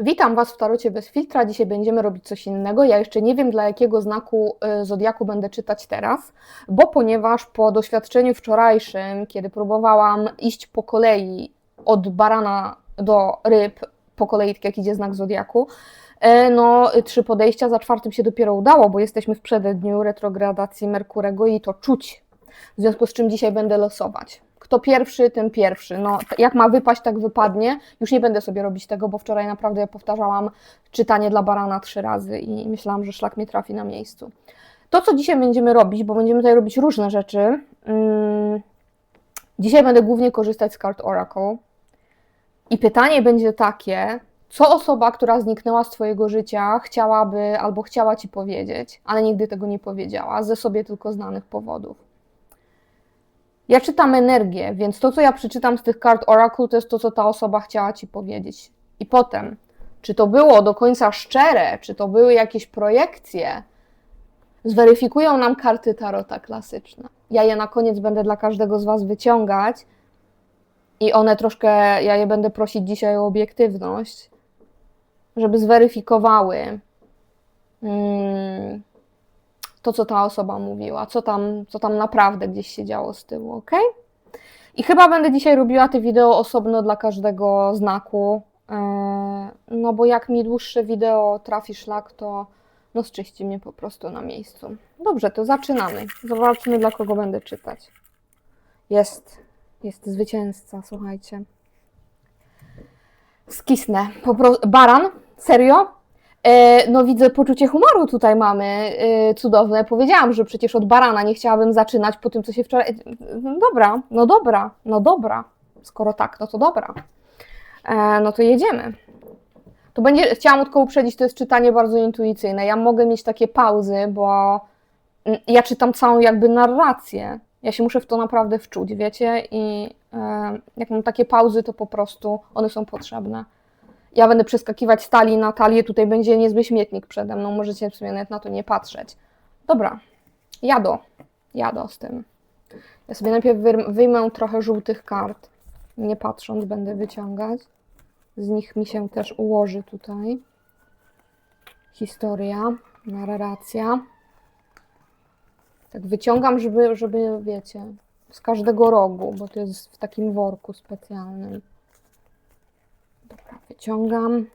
Witam Was w Tarocie bez filtra. Dzisiaj będziemy robić coś innego. Ja jeszcze nie wiem, dla jakiego znaku y, zodiaku będę czytać teraz, bo ponieważ po doświadczeniu wczorajszym, kiedy próbowałam iść po kolei od barana do ryb, po kolei tak jak idzie znak zodiaku, e, no trzy podejścia, za czwartym się dopiero udało, bo jesteśmy w przededniu retrogradacji Merkurego i to czuć. W związku z czym dzisiaj będę losować. Kto pierwszy, ten pierwszy. No, jak ma wypaść, tak wypadnie. Już nie będę sobie robić tego, bo wczoraj naprawdę ja powtarzałam czytanie dla barana trzy razy i myślałam, że szlak mnie trafi na miejscu. To, co dzisiaj będziemy robić, bo będziemy tutaj robić różne rzeczy. Mm, dzisiaj będę głównie korzystać z kart Oracle. I pytanie będzie takie, co osoba, która zniknęła z Twojego życia, chciałaby albo chciała Ci powiedzieć, ale nigdy tego nie powiedziała, ze sobie tylko znanych powodów. Ja czytam energię, więc to, co ja przeczytam z tych kart Oracle, to jest to, co ta osoba chciała Ci powiedzieć. I potem, czy to było do końca szczere, czy to były jakieś projekcje, zweryfikują nam karty Tarota klasyczne. Ja je na koniec będę dla każdego z Was wyciągać i one troszkę, ja je będę prosić dzisiaj o obiektywność, żeby zweryfikowały mm, to, co ta osoba mówiła, co tam, co tam naprawdę gdzieś się działo z tyłu, ok? I chyba będę dzisiaj robiła te wideo osobno dla każdego znaku, e, no bo jak mi dłuższe wideo trafi szlak, to no zczyści mnie po prostu na miejscu. Dobrze, to zaczynamy. Zobaczmy, dla kogo będę czytać. Jest, jest zwycięzca, słuchajcie. Skisnę. Baran? Serio? E, no widzę, poczucie humoru tutaj mamy e, cudowne. Powiedziałam, że przecież od barana nie chciałabym zaczynać po tym, co się wczoraj... No dobra, no dobra, no dobra. Skoro tak, no to dobra. E, no to jedziemy. To będzie, chciałam tylko uprzedzić, to jest czytanie bardzo intuicyjne. Ja mogę mieć takie pauzy, bo mm, ja czytam całą jakby narrację. Ja się muszę w to naprawdę wczuć, wiecie? I jak mam takie pauzy, to po prostu one są potrzebne. Ja będę przeskakiwać z talii na talię, tutaj będzie niezły śmietnik przede mną, możecie w sumie nawet na to nie patrzeć. Dobra, jado, jado z tym. Ja sobie najpierw wyjmę trochę żółtych kart, nie patrząc będę wyciągać. Z nich mi się też ułoży tutaj historia, narracja. Tak wyciągam, żeby, żeby wiecie, z każdego rogu, bo to jest w takim worku specjalnym. Dobra, wyciągam.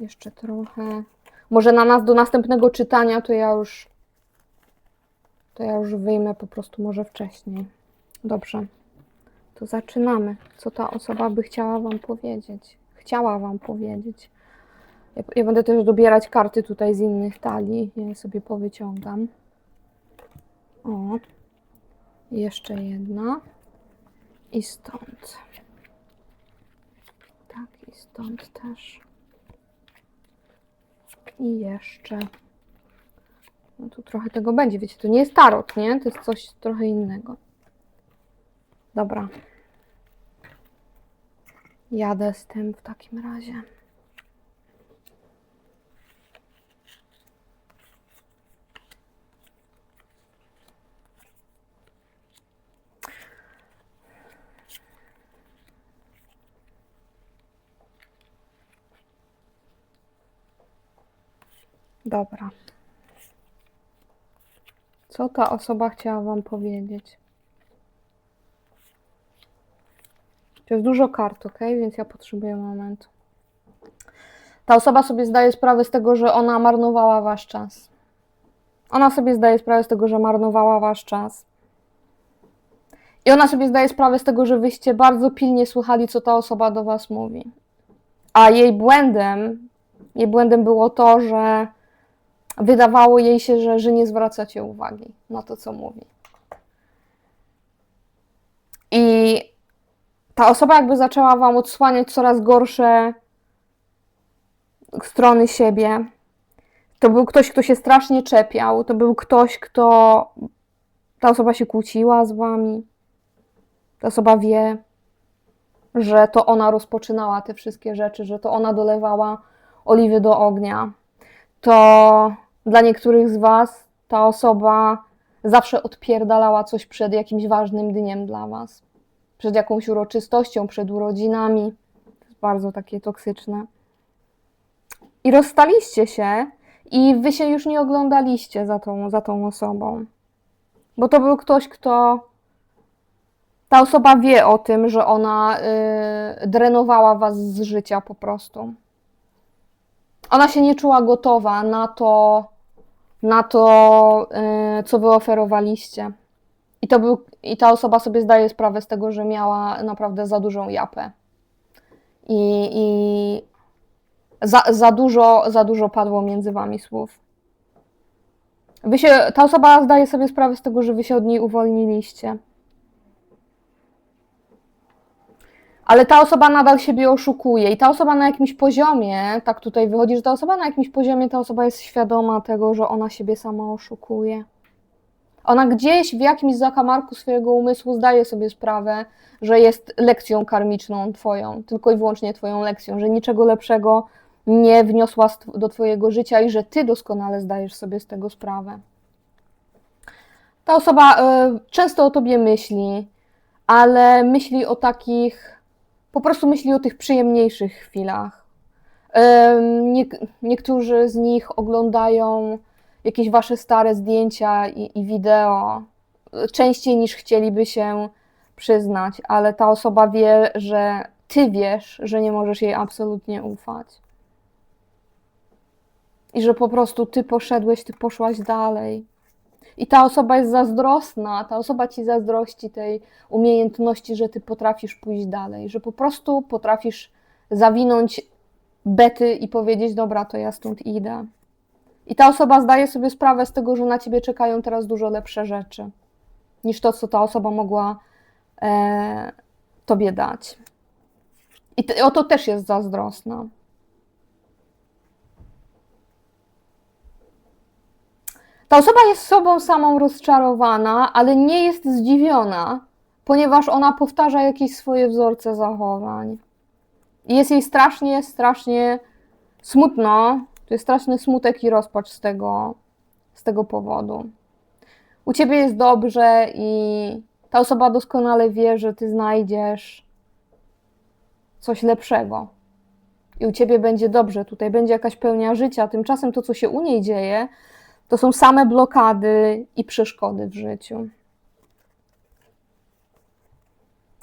Jeszcze trochę. Może na nas do następnego czytania to ja już to ja już wyjmę po prostu może wcześniej. Dobrze. To zaczynamy. Co ta osoba by chciała wam powiedzieć? Chciała wam powiedzieć. Ja, ja będę też dobierać karty tutaj z innych talii. Ja sobie powyciągam. O. Jeszcze jedna. I stąd. Stąd też. I jeszcze. No tu trochę tego będzie, wiecie, to nie jest tarot, nie? To jest coś trochę innego. Dobra. Jadę z tym w takim razie. Dobra. Co ta osoba chciała Wam powiedzieć? To jest dużo kart, ok? Więc ja potrzebuję momentu. Ta osoba sobie zdaje sprawę z tego, że ona marnowała Wasz czas. Ona sobie zdaje sprawę z tego, że marnowała Wasz czas. I ona sobie zdaje sprawę z tego, że Wyście bardzo pilnie słuchali, co ta osoba do Was mówi. A jej błędem, jej błędem było to, że wydawało jej się, że, że nie zwracacie uwagi na to, co mówi. I ta osoba jakby zaczęła wam odsłaniać coraz gorsze strony siebie. To był ktoś, kto się strasznie czepiał. To był ktoś, kto. Ta osoba się kłóciła z wami. Ta osoba wie, że to ona rozpoczynała te wszystkie rzeczy, że to ona dolewała oliwy do ognia. To dla niektórych z Was ta osoba zawsze odpierdalała coś przed jakimś ważnym dniem dla Was. Przed jakąś uroczystością, przed urodzinami. To jest bardzo takie toksyczne. I rozstaliście się i wy się już nie oglądaliście za tą, za tą osobą. Bo to był ktoś, kto. Ta osoba wie o tym, że ona y, drenowała was z życia po prostu. Ona się nie czuła gotowa na to, na to, y, co wy oferowaliście. I, to był, I ta osoba sobie zdaje sprawę z tego, że miała naprawdę za dużą japę. I, i za, za, dużo, za dużo padło między wami słów. Wy się, ta osoba zdaje sobie sprawę z tego, że wy się od niej uwolniliście. Ale ta osoba nadal siebie oszukuje i ta osoba na jakimś poziomie, tak tutaj wychodzi, że ta osoba na jakimś poziomie, ta osoba jest świadoma tego, że ona siebie sama oszukuje. Ona gdzieś w jakimś zakamarku swojego umysłu zdaje sobie sprawę, że jest lekcją karmiczną twoją, tylko i wyłącznie twoją lekcją, że niczego lepszego nie wniosła do twojego życia i że ty doskonale zdajesz sobie z tego sprawę. Ta osoba y, często o tobie myśli, ale myśli o takich, po prostu myśli o tych przyjemniejszych chwilach. Nie, niektórzy z nich oglądają jakieś wasze stare zdjęcia i, i wideo częściej niż chcieliby się przyznać, ale ta osoba wie, że ty wiesz, że nie możesz jej absolutnie ufać. I że po prostu ty poszedłeś, ty poszłaś dalej. I ta osoba jest zazdrosna, ta osoba ci zazdrości tej umiejętności, że ty potrafisz pójść dalej, że po prostu potrafisz zawinąć bety i powiedzieć: Dobra, to ja stąd idę. I ta osoba zdaje sobie sprawę z tego, że na ciebie czekają teraz dużo lepsze rzeczy niż to, co ta osoba mogła e, tobie dać. I o to też jest zazdrosna. Ta osoba jest sobą samą rozczarowana, ale nie jest zdziwiona, ponieważ ona powtarza jakieś swoje wzorce zachowań. I jest jej strasznie, strasznie smutno. To jest straszny smutek i rozpacz z tego, z tego powodu. U ciebie jest dobrze i ta osoba doskonale wie, że ty znajdziesz coś lepszego. I u ciebie będzie dobrze, tutaj będzie jakaś pełnia życia. Tymczasem to, co się u niej dzieje, to są same blokady i przeszkody w życiu.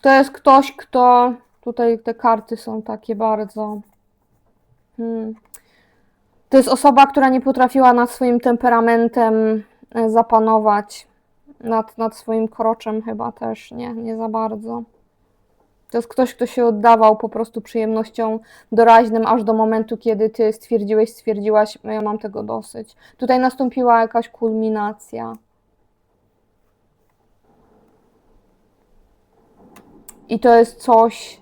To jest ktoś, kto. Tutaj te karty są takie bardzo. Hmm. To jest osoba, która nie potrafiła nad swoim temperamentem e, zapanować. Nad, nad swoim kroczem chyba też nie, nie za bardzo. To jest ktoś, kto się oddawał po prostu przyjemnościom doraźnym, aż do momentu, kiedy ty stwierdziłeś, stwierdziłaś, ja mam tego dosyć. Tutaj nastąpiła jakaś kulminacja. I to jest coś.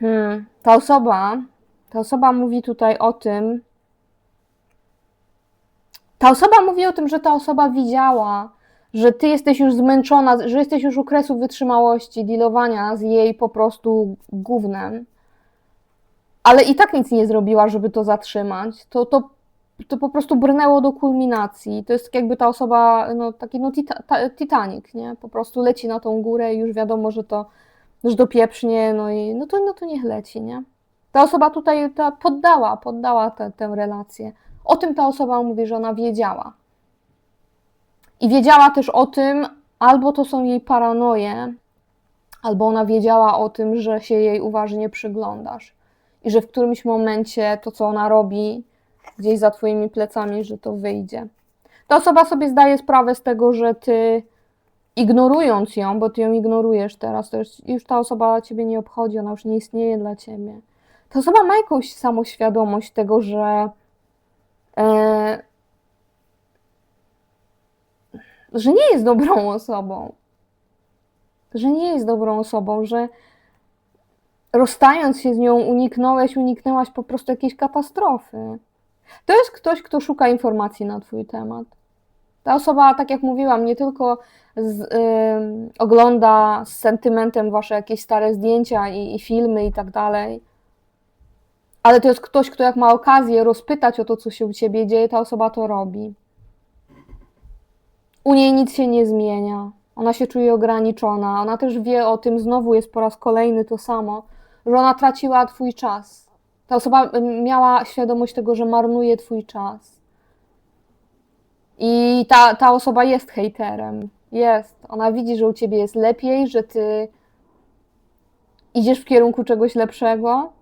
Hmm, ta osoba, ta osoba mówi tutaj o tym. Ta osoba mówi o tym, że ta osoba widziała, że ty jesteś już zmęczona, że jesteś już u kresu wytrzymałości, dealowania z jej po prostu gównem, ale i tak nic nie zrobiła, żeby to zatrzymać, to, to, to po prostu brnęło do kulminacji. To jest jakby ta osoba, no taki no tita, ta, Titanic, nie? Po prostu leci na tą górę i już wiadomo, że to już dopieprznie, no i no to, no to niech leci, nie? Ta osoba tutaj ta poddała, poddała tę relację. O tym ta osoba mówi, że ona wiedziała. I wiedziała też o tym, albo to są jej paranoje, albo ona wiedziała o tym, że się jej uważnie przyglądasz. I że w którymś momencie to, co ona robi, gdzieś za twoimi plecami, że to wyjdzie. Ta osoba sobie zdaje sprawę z tego, że ty ignorując ją, bo ty ją ignorujesz teraz, to już, ta osoba ciebie nie obchodzi, ona już nie istnieje dla ciebie. Ta osoba ma jakąś samoświadomość tego, że e, że nie jest dobrą osobą. Że nie jest dobrą osobą, że rozstając się z nią, uniknąłeś, uniknęłaś po prostu jakiejś katastrofy. To jest ktoś, kto szuka informacji na Twój temat. Ta osoba, tak jak mówiłam, nie tylko z, ogląda z sentymentem Wasze jakieś stare zdjęcia i, i filmy i tak dalej, ale to jest ktoś, kto jak ma okazję rozpytać o to, co się u Ciebie dzieje, ta osoba to robi. U niej nic się nie zmienia. Ona się czuje ograniczona. Ona też wie o tym, znowu jest po raz kolejny to samo, że ona traciła Twój czas. Ta osoba miała świadomość tego, że marnuje twój czas. I ta, ta osoba jest hejterem. Jest. Ona widzi, że u ciebie jest lepiej, że ty idziesz w kierunku czegoś lepszego.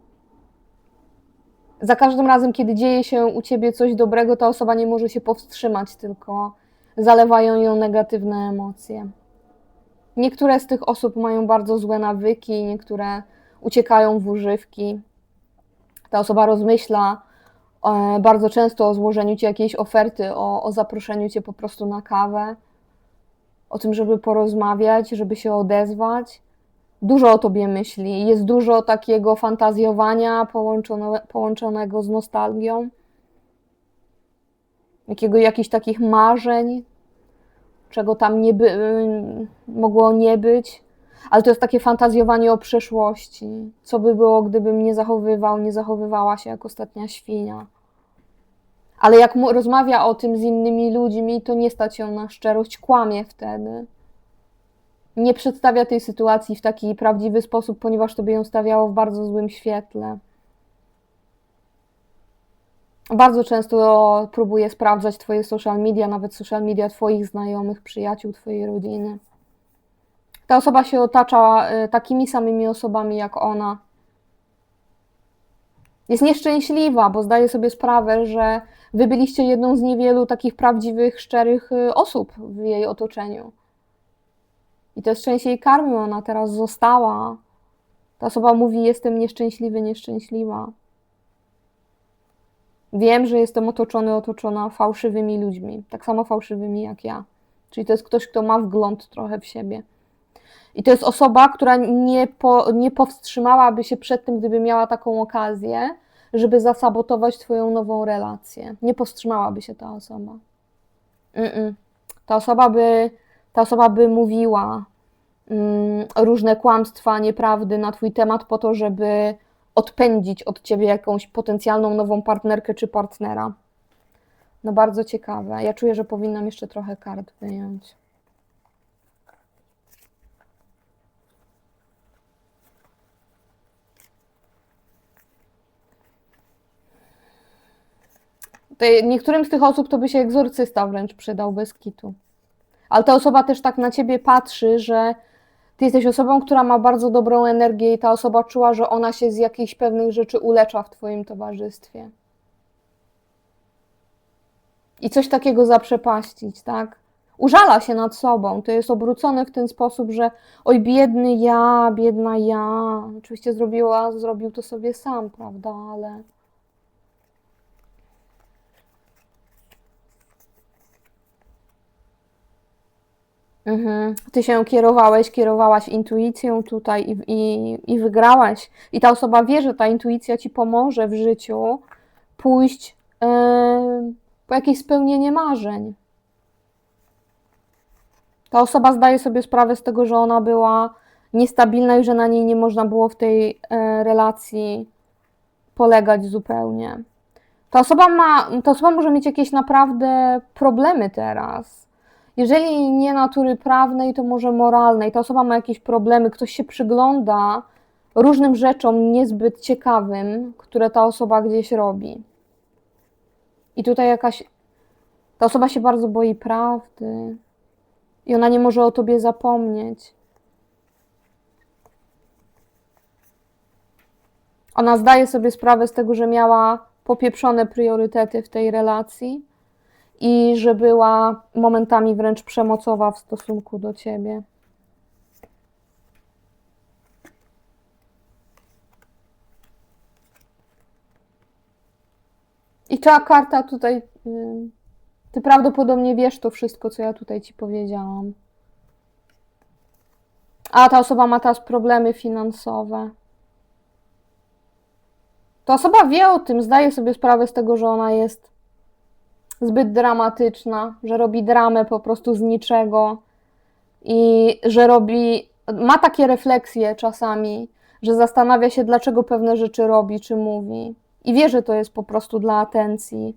Za każdym razem, kiedy dzieje się u ciebie coś dobrego, ta osoba nie może się powstrzymać, tylko zalewają ją negatywne emocje. Niektóre z tych osób mają bardzo złe nawyki, niektóre uciekają w używki. Ta osoba rozmyśla e, bardzo często o złożeniu ci jakiejś oferty, o, o zaproszeniu cię po prostu na kawę, o tym, żeby porozmawiać, żeby się odezwać. Dużo o tobie myśli. Jest dużo takiego fantazjowania połączone, połączonego z nostalgią, jakiego, jakichś takich marzeń, czego tam nie by, mogło nie być. Ale to jest takie fantazjowanie o przeszłości. Co by było, gdybym nie zachowywał, nie zachowywała się jak ostatnia świnia. Ale jak rozmawia o tym z innymi ludźmi, to nie stać ją na szczerość, kłamie wtedy. Nie przedstawia tej sytuacji w taki prawdziwy sposób, ponieważ to by ją stawiało w bardzo złym świetle. Bardzo często próbuje sprawdzać Twoje social media, nawet social media Twoich znajomych, przyjaciół, Twojej rodziny. Ta osoba się otacza y, takimi samymi osobami jak ona. Jest nieszczęśliwa, bo zdaje sobie sprawę, że wy byliście jedną z niewielu takich prawdziwych, szczerych y, osób w jej otoczeniu. I to szczęście jej karmią, ona teraz została. Ta osoba mówi: Jestem nieszczęśliwy, nieszczęśliwa. Wiem, że jestem otoczony, otoczona fałszywymi ludźmi, tak samo fałszywymi jak ja. Czyli to jest ktoś, kto ma wgląd trochę w siebie. I to jest osoba, która nie, po, nie powstrzymałaby się przed tym, gdyby miała taką okazję, żeby zasabotować Twoją nową relację. Nie powstrzymałaby się ta osoba. Mm-mm. Ta osoba by, ta osoba by mówiła mm, różne kłamstwa, nieprawdy na Twój temat po to, żeby odpędzić od Ciebie jakąś potencjalną nową partnerkę czy partnera. No bardzo ciekawe. Ja czuję, że powinnam jeszcze trochę kart wyjąć. Niektórym z tych osób to by się egzorcysta wręcz przydał bez kitu. Ale ta osoba też tak na ciebie patrzy, że ty jesteś osobą, która ma bardzo dobrą energię i ta osoba czuła, że ona się z jakichś pewnych rzeczy ulecza w twoim towarzystwie. I coś takiego zaprzepaścić, tak? Użala się nad sobą. To jest obrócone w ten sposób, że oj, biedny ja, biedna ja. Oczywiście zrobiła, zrobił to sobie sam, prawda? Ale Mhm. Ty się kierowałeś, kierowałaś intuicją tutaj i, i, i wygrałaś. I ta osoba wie, że ta intuicja ci pomoże w życiu pójść yy, po jakieś spełnienie marzeń. Ta osoba zdaje sobie sprawę z tego, że ona była niestabilna i że na niej nie można było w tej yy, relacji polegać zupełnie. Ta osoba ma, ta osoba może mieć jakieś naprawdę problemy teraz jeżeli nie natury prawnej, to może moralnej. Ta osoba ma jakieś problemy, ktoś się przygląda różnym rzeczom niezbyt ciekawym, które ta osoba gdzieś robi. I tutaj jakaś. Ta osoba się bardzo boi prawdy. I ona nie może o tobie zapomnieć. Ona zdaje sobie sprawę z tego, że miała popieprzone priorytety w tej relacji i że była momentami wręcz przemocowa w stosunku do ciebie. I ta karta tutaj. Ty prawdopodobnie wiesz to wszystko, co ja tutaj ci powiedziałam. A ta osoba ma teraz problemy finansowe. Ta osoba wie o tym, zdaje sobie sprawę z tego, że ona jest zbyt dramatyczna, że robi dramę po prostu z niczego i że robi, ma takie refleksje czasami, że zastanawia się, dlaczego pewne rzeczy robi czy mówi. I wie, że to jest po prostu dla atencji,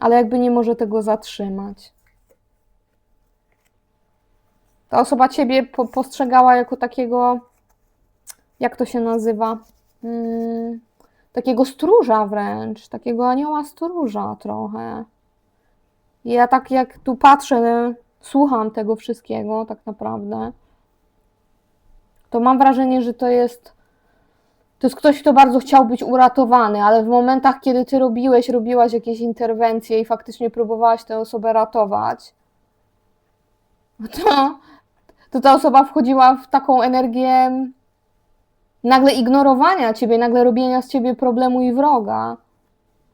ale jakby nie może tego zatrzymać. Ta osoba ciebie po postrzegała jako takiego, jak to się nazywa? mm, takiego stróża wręcz, takiego anioła stróża trochę. Ja tak jak tu patrzę, słucham tego wszystkiego tak naprawdę, to mam wrażenie, że to jest to jest ktoś, kto bardzo chciał być uratowany, ale w momentach, kiedy ty robiłeś, robiłaś jakieś interwencje i faktycznie próbowałaś tę osobę ratować, to, to ta osoba wchodziła w taką energię nagle ignorowania ciebie, nagle robienia z ciebie problemu i wroga.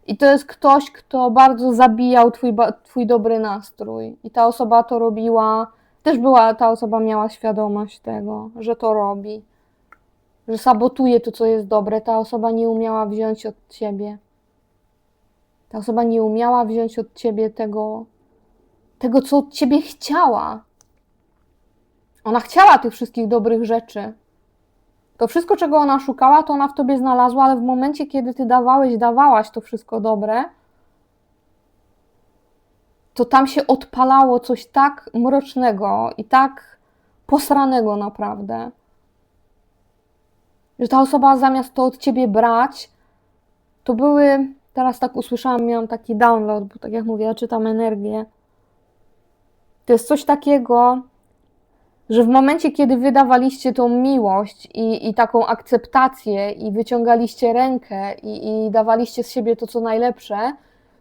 I to jest ktoś, kto bardzo zabijał twój, twój dobry nastrój. I ta osoba to robiła, też była, ta osoba miała świadomość tego, że to robi że sabotuje to, co jest dobre. Ta osoba nie umiała wziąć od ciebie. Ta osoba nie umiała wziąć od ciebie tego, tego, co od ciebie chciała. Ona chciała tych wszystkich dobrych rzeczy. To wszystko, czego ona szukała, to ona w tobie znalazła, ale w momencie, kiedy ty dawałeś, dawałaś to wszystko dobre, to tam się odpalało coś tak mrocznego i tak posranego naprawdę że ta osoba zamiast to od ciebie brać, to były, teraz tak usłyszałam, miałam taki download, bo tak jak mówię, ja czytam energię. To jest coś takiego, że w momencie, kiedy wydawaliście tą miłość i, i taką akceptację i wyciągaliście rękę i, i dawaliście z siebie to, co najlepsze,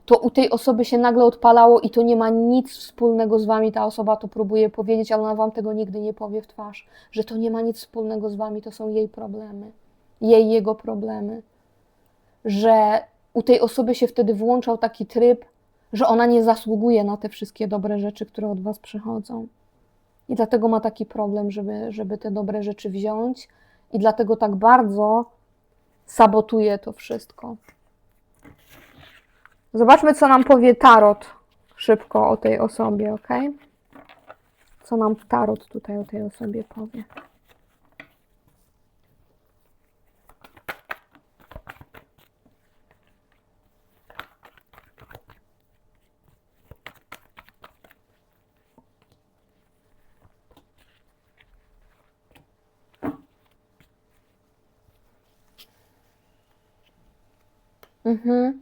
to u tej osoby się nagle odpalało i to nie ma nic wspólnego z wami. Ta osoba to próbuje powiedzieć, ale ona wam tego nigdy nie powie w twarz, że to nie ma nic wspólnego z wami, to są jej problemy, jej, jego problemy. Że u tej osoby się wtedy włączał taki tryb, że ona nie zasługuje na te wszystkie dobre rzeczy, które od was przychodzą. I dlatego ma taki problem, żeby, żeby te dobre rzeczy wziąć, i dlatego tak bardzo sabotuje to wszystko. Zobaczmy, co nam powie Tarot szybko o tej osobie, ok? Co nam Tarot tutaj o tej osobie powie. Mhm.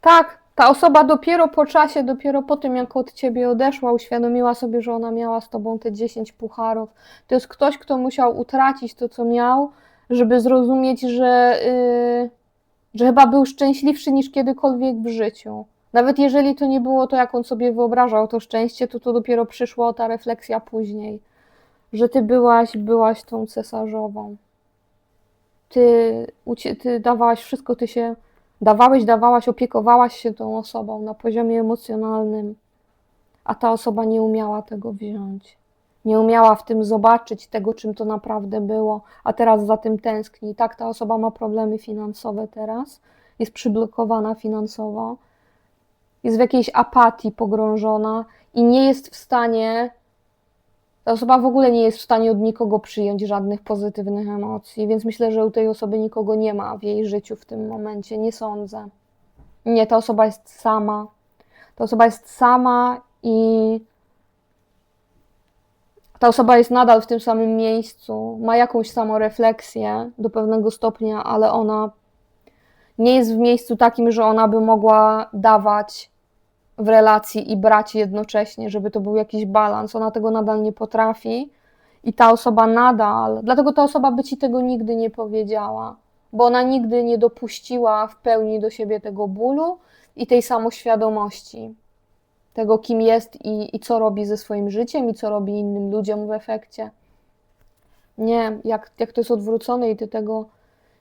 Tak, ta osoba dopiero po czasie, dopiero po tym, jak od ciebie odeszła, uświadomiła sobie, że ona miała z tobą te 10 pucharów. To jest ktoś, kto musiał utracić to, co miał, żeby zrozumieć, że, yy, że chyba był szczęśliwszy niż kiedykolwiek w życiu. Nawet jeżeli to nie było to, jak on sobie wyobrażał to szczęście, to to dopiero przyszła ta refleksja później, że ty byłaś, byłaś tą cesarzową. Ty, ty dawałaś wszystko, ty się Dawałeś, dawałaś, opiekowałaś się tą osobą na poziomie emocjonalnym, a ta osoba nie umiała tego wziąć. Nie umiała w tym zobaczyć tego, czym to naprawdę było, a teraz za tym tęskni. Tak, ta osoba ma problemy finansowe teraz, jest przyblokowana finansowo, jest w jakiejś apatii pogrążona i nie jest w stanie ta osoba w ogóle nie jest w stanie od nikogo przyjąć żadnych pozytywnych emocji, więc myślę, że u tej osoby nikogo nie ma w jej życiu w tym momencie. Nie sądzę. Nie, ta osoba jest sama. Ta osoba jest sama i ta osoba jest nadal w tym samym miejscu, ma jakąś samorefleksję do pewnego stopnia, ale ona nie jest w miejscu takim, że ona by mogła dawać w relacji i brać jednocześnie, żeby to był jakiś balans. Ona tego nadal nie potrafi i ta osoba nadal, dlatego ta osoba by ci tego nigdy nie powiedziała, bo ona nigdy nie dopuściła w pełni do siebie tego bólu i tej samoświadomości, tego kim jest i, i co robi ze swoim życiem i co robi innym ludziom w efekcie. Nie, jak, jak to jest odwrócone i ty tego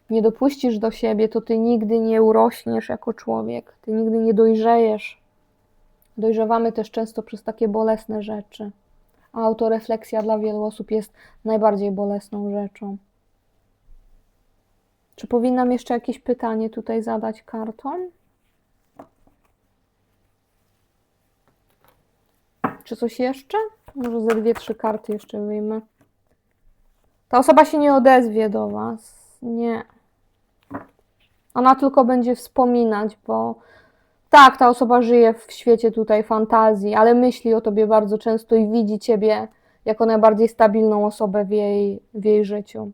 nie dopuścisz do siebie, to ty nigdy nie urośniesz jako człowiek, ty nigdy nie dojrzejesz Dojrzewamy też często przez takie bolesne rzeczy, a autorefleksja dla wielu osób jest najbardziej bolesną rzeczą. Czy powinnam jeszcze jakieś pytanie tutaj zadać kartom? Czy coś jeszcze? Może ze dwie, trzy karty jeszcze wyjmę. Ta osoba się nie odezwie do Was. Nie. Ona tylko będzie wspominać, bo tak, ta osoba żyje w świecie tutaj fantazji, ale myśli o tobie bardzo często i widzi ciebie jako najbardziej stabilną osobę w jej, w jej życiu.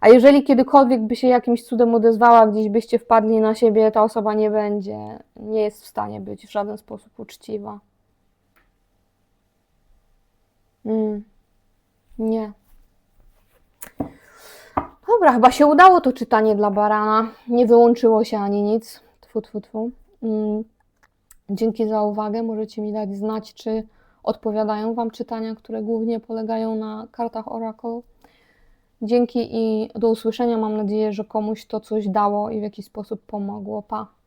A jeżeli kiedykolwiek by się jakimś cudem odezwała, gdzieś byście wpadli na siebie, ta osoba nie będzie, nie jest w stanie być w żaden sposób uczciwa. Mm. Nie. Dobra, chyba się udało to czytanie dla barana. Nie wyłączyło się ani nic. Tfu, tfu, tfu. Dzięki za uwagę. Możecie mi dać znać, czy odpowiadają Wam czytania, które głównie polegają na kartach Oracle. Dzięki i do usłyszenia. Mam nadzieję, że komuś to coś dało i w jakiś sposób pomogło. Pa.